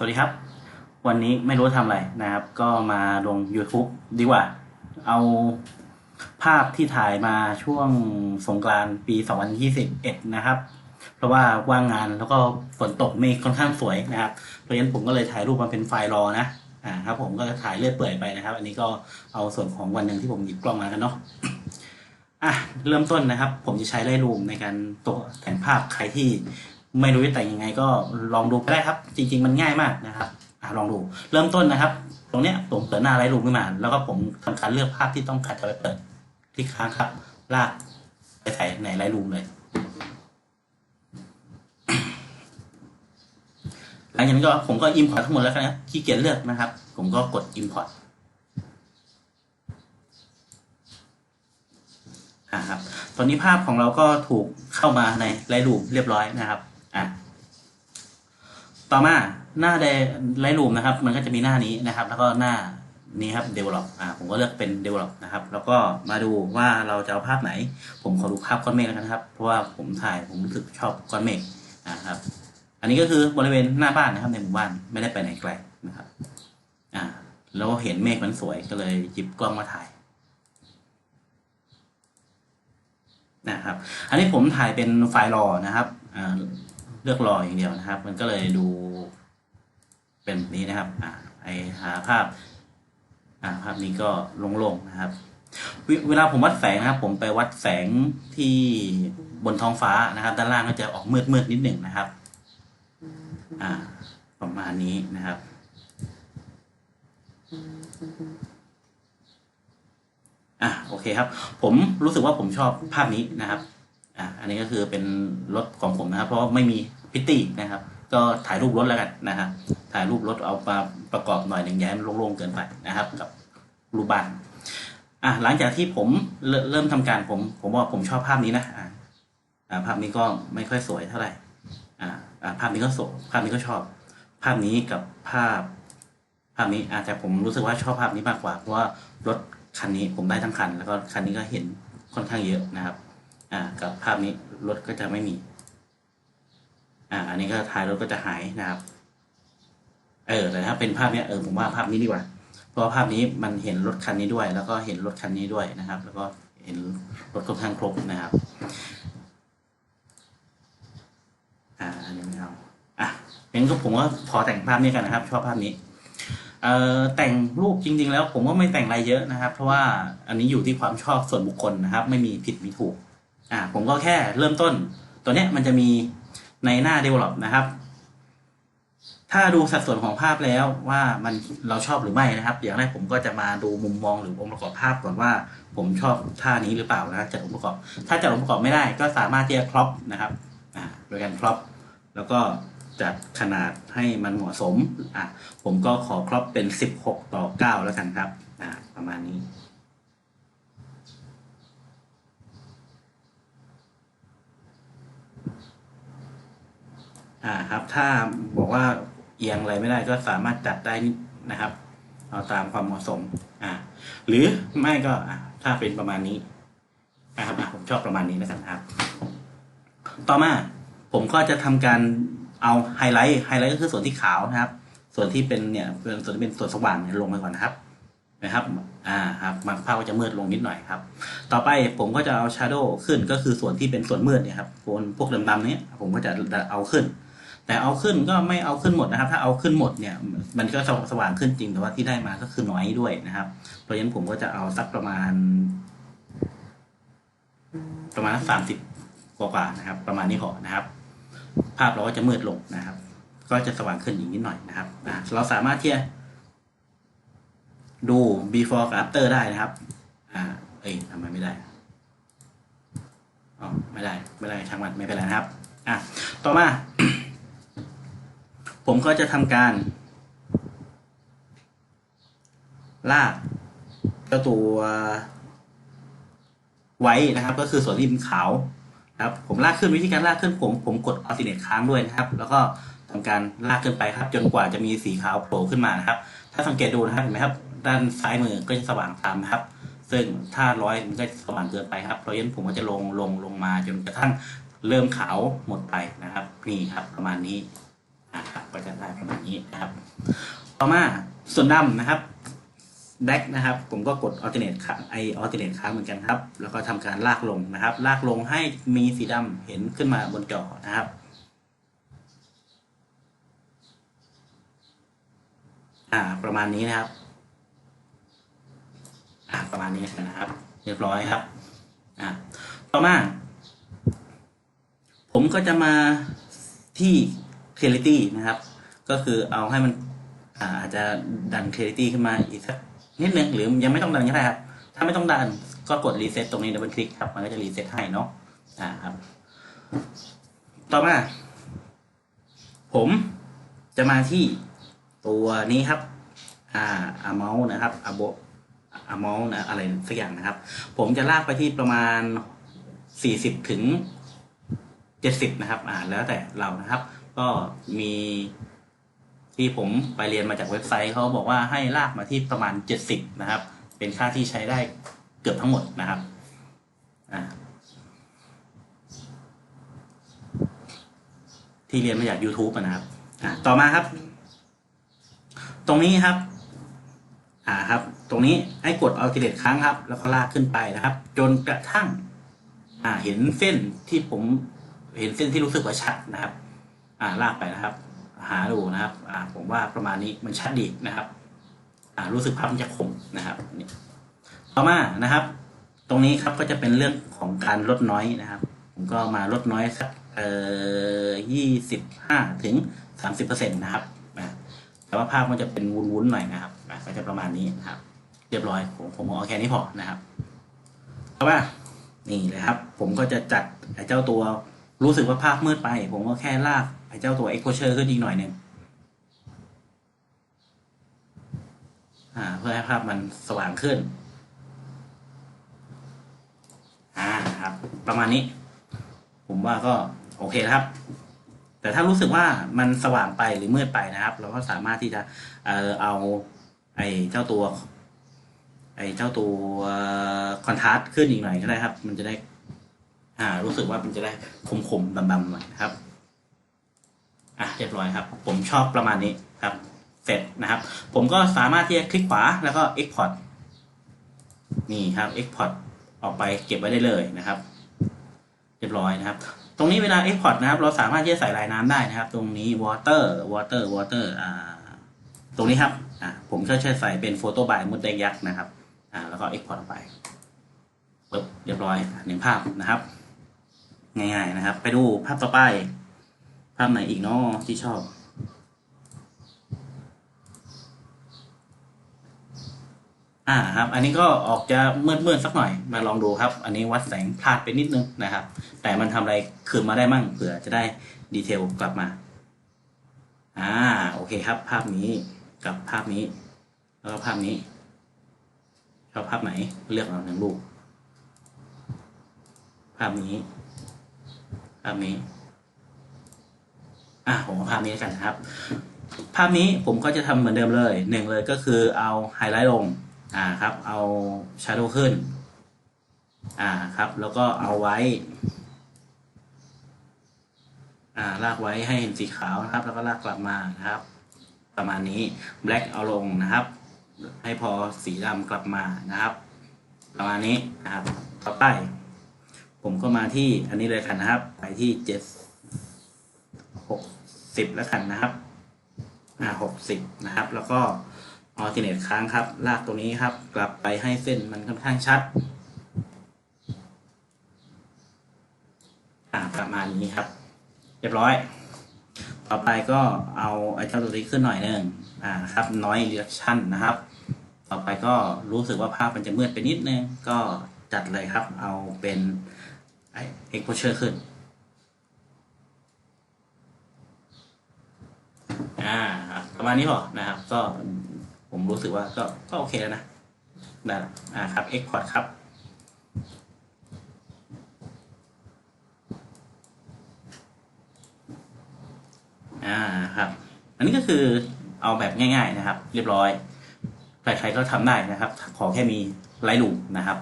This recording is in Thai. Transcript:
สวัสดีครับ วันนี้ไม่รู้ทำอะไรนะครับ ก็มาลง YouTube ดีกว่า เอาภาพที่ถ่ายมาช่วงสงกรานต์ปี 2021 นะครับ เพราะว่าว่างงานแล้วก็ฝนตกเมฆค่อนข้างสวยนะครับ เพราะฉะนั้นผมก็เลยถ่ายรูปมาเป็นไฟล์รอนะอ่าครับ ผมก็ถ่ายเลื่อยเปื่อยไปนะครับ อันนี้ก็เอาส่วนของวันหนึ่งที่ผมหยิบกล้องมากันเนาะอะเริ่มต้นนะครับ ผมจะใช้ไลท์รูมในการตัวแต่งภาพใครที่ ไม่รู้จะแต่งยังไงก็ลองดูก็ได้ครับ จริง ๆ มันง่ายมากนะครับอะลองดู เริ่มต้นนะครับ ตรงเนี้ยผมเปิดหน้าไลท์รูมขึ้นมา แล้วก็ผมทำการเลือกภาพที่ต้องการจะไปเปิดคลิกค้างครับ ลากไปใส่ในไลท์รูมเลยหลังจากนั้นก็ผมก็อิมพอร์ตทั้งหมดแล้วกันะขี้เกียจเลือกนะครับ ผมก็กด Import อ่าครับ ตอนนี้ภาพของเราก็ถูกเข้ามาในไลท์รูมเรียบร้อยนะครับ อะต่อมาหน้าไลท์รูมนะครับ มันก็จะมีหน้านี้นะครับ แล้วก็หน้านี้ครับ develop อ่าผมก็เลือกเป็น develop นะครับ แล้วก็มาดูว่าเราจะเอาภาพไหน ผมขอดูภาพก้อนเมฆแล้วกันะครับ เพราะว่าผมถ่ายผมรู้สึกชอบก้อนเมฆอ่าครับ อันนี้ก็คือบริเวณหน้าบ้านนะครับ ในหมู่บ้านไม่ได้ไปไหนไกลนะครับ อ่าแล้วเห็นเมฆมันสวยก็เลยหยิบกล้องมาถ่ายนะครับ อันนี้ผมถ่ายเป็นไฟล์รอนะครับอ่า ลือกรออย่างเดียวนะครับ มันก็เลยดูเป็นแบบนี้นะครับอ่าไอหาภาพอ่าภาพนี้ก็ลงๆนะครับเวเวลาผมวัดแสงนะครับ ผมไปวัดแสงที่บนท้องฟ้านะครับ ด้านล่างก็จะออกมืดๆนิดหนึ่งนะครับ อ่า ประมาณนี้นะครับ อะโอเคครับ ผมรู้สึกว่าผมชอบภาพนี้นะครับ อะอันนี้ก็คือเป็นรถของผมนะครับ เพราะไม่มี พิตตี้นะครับ ก็ถ่ายรูปรถแล้วกันนะครับถ่ายรูปรถเอามาประกอบหน่อยหนึ่งอย้ายมันโล่งๆเกินไปนะครับ กับรูปบ้านอะหลังจากที่ผมเริ่มเริ่มทำการผมผมว่าผมชอบภาพนี้นะอ่าภาพนี้ก็ไม่ค่อยสวยเท่าไหร่อ่าอ่าภาพนี้ก็สวยภาพนี้ก็ชอบ ภาพนี้กับภาพ ภาพนี้อาจจะผมรู้สึกว่าชอบภาพนี้มากกว่าเพราะว่ารถคันนี้ผมได้ทั้งคัน แล้วก็คันนี้ก็เห็นค่อนข้างเยอะนะครับ อ่า กับภาพนี้รถก็จะไม่มี อ่าอันนี้ก็ท้ายรถก็จะหายนะครับเออแต่ถ้าเป็นภาพเนี้ยเออผมว่าภาพนี้ดีกว่า เพราะภาพนี้มันเห็นรถคันนี้ด้วย แล้วก็เห็นรถคันนี้ด้วยนะครับ แล้วก็เห็นรถค่อนข้างครบนะครับอ่าอันนี้ไม่เอาอะงั้นก็ผมก็ขอแต่งภาพนี้กันนะครับ ชอบภาพนี้เอ่อแต่งรูปจริง ๆ แล้วผมว่าไม่แต่งอะไรเยอะนะครับ เพราะว่าอันนี้อยู่ที่ความชอบส่วนบุคคลนะครับ ไม่มีผิดมีถูกอ่าผมก็แค่เริ่มต้น ตัวเนี้ยมันจะมี ในหน้า develop นะครับ ถ้าดูสัดส่วนของภาพแล้วว่ามันเราชอบหรือไม่นะครับ อย่างแรกผมก็จะมาดูมุมมองหรือองค์ประกอบภาพก่อนว่า ผมชอบท่านี้หรือเปล่านะจัดองค์ประกอบ ถ้าจัดองค์ประกอบไม่ได้ก็สามารถที่จะครอปนะครับอ่าโดยการครอปแล้วก็จัดขนาดให้มันเหมาะสมอะผมก็ขอครอปเป็น 16 ต่อ 9 แล้วกันครับอ่าประมาณนี้ อ่าครับ ถ้าบอกว่าเอียงอะไรไม่ได้ก็สามารถจัดได้นะครับ เอาตามความเหมาะสม อ่า หรือไม่ก็อ่าถ้าเป็นประมาณนี้นะครับผมชอบประมาณนี้แล้วกันครับ ต่อมาผมก็จะทำการเอาไฮไลท์ไฮไลท์ก็คือส่วนที่ขาวนะครับ ส่วนที่เป็นเนี่ยเป็นส่วนที่เป็นส่วนสว่างเนี่ยลงไปก่อนนะครับนะครับ อ่าครับมันภาพก็จะมืดลงนิดหน่อยครับ ต่อไปผมก็จะเอา shadow ขึ้นก็คือส่วนที่เป็นส่วนมืดเนี่ยครับพวกพวกดำๆเนี้ยผมก็จะเอาขึ้น แต่เอาขึ้นก็ไม่เอาขึ้นหมดนะครับ ถ้าเอาขึ้นหมดเนี่ย มันก็สว่างขึ้นจริงแต่ว่าที่ได้มาก็คือน้อยด้วยนะครับ เพราะฉะนั้นผมก็จะเอาสักประมาณ ประมาณสามสิบกว่าๆนะครับ ประมาณนี้พอนะครับ ภาพเราก็จะมืดลงนะครับ ก็จะสว่างขึ้นอีกนิดหน่อยนะครับเราสามารถที่จะดู before กับ after ได้นะครับ อ่า เอ้ยทำไมไม่ได้อ๋อไม่ได้ ไม่ได้ช่างมันไม่เป็นไรนะครับ อะ ต่อมา ผมก็จะทำการ ลากเจ้าตัวไว้นะครับ ก็คือส่วนที่เป็นขาวนะครับ ผมลากขึ้นวิธีการลากขึ้นผม ผมกด alternate ค้างด้วยนะครับ แล้วก็ทำการลากขึ้นไปครับ จนกว่าจะมีสีขาวโผล่ขึ้นมานะครับ ถ้าสังเกตดูนะครับเห็นไหมครับ ด้านซ้ายมือก็จะสว่างตามนะครับ ซึ่งถ้าร้อยมันก็สว่างเกินไปครับเพราะฉะนั้นผมก็จะลงลงลงมาจนกระทั่งเริ่มขาวหมดไปนะครับ นี่ครับประมาณนี้ ก็จะได้ประมาณนี้นะครับ ต่อมาส่วนดำนะครับแดกนะครับ ผมก็กด alternate ค้างไอ alternate ค้างเหมือนกันครับ แล้วก็ทำการลากลงนะครับ ลากลงให้มีสีดำเห็นขึ้นมาบนจอนะครับอ่าประมาณนี้นะครับอ่าประมาณนี้นะครับ เรียบร้อยครับอ่าต่อมา ผมก็จะมาที่ clarity นะครับ ก็คือเอาให้มันอาจจะดัน clarity ขึ้นมาอีกสักนิดนึงหรือยังไม่ต้องดันก็ได้ครับถ้าไม่ต้องดันก็กด reset ตรงนี้ดับเบิลคลิกครับมันก็จะ reset ให้เนาะอ่าครับ ต่อมา ผมจะมาที่ตัวนี้ครับ อ่า amount นะครับ abo amount นะอะไรสักอย่างนะครับ ผมจะลากไปที่ประมาณ 40 ถึง 70 นะครับ อ่าแล้วแต่เรานะครับ ก็มีที่ผมไปเรียนมาจากเว็บไซต์เขาบอกว่าให้ลากมาที่ประมาณ 70 นะครับ เป็นค่าที่ใช้ได้เกือบทั้งหมดนะครับที่เรียนมาจาก YouTube นะครับต่อมาครับ ตรงนี้ครับ อ่าครับ ตรงนี้ให้กด alternate ครั้งครับ แล้วก็ลากขึ้นไปนะครับ จนกระทั่ง อ่า เห็นเส้นที่ผม เห็นเส้นที่รู้สึกว่าชัดนะครับ อ่าลากไปนะครับ หาดูนะครับอ่าผมว่าประมาณนี้มันชัดดีนะครับอ่ารู้สึกภาพมันจะคมนะครับนี่ต่อมานะครับ ตรงนี้ครับก็จะเป็นเรื่องของการลดน้อยนะครับ ผมก็มาลดน้อยสักเอ่อยี่สิบห้าถึงสามสิบเปอร์เซ็นต์นะครับอ่าแต่ว่าภาพมันจะเป็นวุ้นๆหน่อยนะครับอ่าก็จะประมาณนี้นะครับ เรียบร้อยผมผมเอาแค่นี้พอนะครับต่อมานี่เลยครับ ผมก็จะจัดเจ้าตัวรู้สึกว่าภาพมืดไป ผมก็แค่ลาก ไอ้เจ้าตัว exposure ขึ้นอีกหน่อยหนึ่งอ่าเพื่อให้ภาพมันสว่างขึ้น อ่าครับ ประมาณนี้ ผมว่าก็โอเคครับ แต่ถ้ารู้สึกว่ามันสว่างไปหรือมืดไปนะครับ เราก็สามารถที่จะเออเอา ไอ้เจ้าตัว ไอ้เจ้าตัวคอนทราสต์ขึ้นอีกหน่อยก็ได้ครับ มันจะได้ อ่า รู้สึกว่ามันจะได้คมๆดำๆหน่อยนะครับ อะเรียบร้อยครับ ผมชอบประมาณนี้ครับ เสร็จนะครับ ผมก็สามารถที่จะคลิกขวาแล้วก็ Export นี่ครับ Export ออกไปเก็บไว้ได้เลยนะครับ เรียบร้อยนะครับ ตรงนี้เวลา Export นะครับ เราสามารถที่จะใส่ลายน้ำได้นะครับ ตรงนี้ water water water อ่าตรงนี้ครับอ่าผมก็จะใส่เป็นโฟโต้บายมดแดงยักษ์นะครับอ่าแล้วก็ Export ออกไปปึ๊บเรียบร้อยหนึ่งภาพนะครับ ง่ายๆนะครับ ไปดูภาพต่อไป ภาพไหนอีกเนาะที่ชอบ อ่าครับ อันนี้ก็ออกจะมืดมืดๆสักหน่อย มาลองดูครับ อันนี้วัดแสงพลาดไปนิดนึงนะครับ แต่มันทำอะไรคืนมาได้มั่งเผื่อจะได้ดีเทลกลับมา อ่า โอเคครับ ภาพนี้กับภาพนี้ แล้วก็ภาพนี้ชอบภาพไหนเลือกเอาหนึ่งรูปภาพนี้ ภาพนี้ อะผมเอาภาพนี้แล้วกันนะครับ ภาพนี้ผมก็จะทำเหมือนเดิมเลยหนึ่งเลยก็คือเอาไฮไลท์ลงอ่าครับ เอาชาร์โดขึ้นอ่าครับ แล้วก็เอาไว้ อ่าลากไว้ให้เห็นสีขาวนะครับ แล้วก็ลากกลับมานะครับ ประมาณนี้ black เอาลงนะครับ ให้พอสีดำกลับมานะครับ ประมาณนี้นะครับ ต่อไป ผมก็มาที่อันนี้เลยกันนะครับ ไปที่เจ็ดหก สิบแล้วกันนะครับอ่าหกสิบนะครับ แล้วก็ออติเนตค้างครับ ลากตรงนี้ครับ กลับไปให้เส้นมันค่อนข้างชัดอ่าประมาณนี้ครับ เรียบร้อย ต่อไปก็เอาไอ้เจ้าตัวนี้ขึ้นหน่อยหนึ่งอ่าครับน้อยเรียกชั่นนะครับ ต่อไปก็รู้สึกว่าภาพมันจะมืดไปนิดนึงก็จัดเลยครับ เอาเป็นไอ้ exposure ขึ้น อ่าครับประมาณนี้พอนะครับ ก็ผมรู้สึกว่าก็ก็โอเคแล้วนะได้ละอ่าครับ export ครับอ่าครับ อันนี้ก็คือเอาแบบง่าย ๆนะครับ เรียบร้อย ใครๆก็ทำได้นะครับ ขอแค่มีไลท์ลูมนะครับ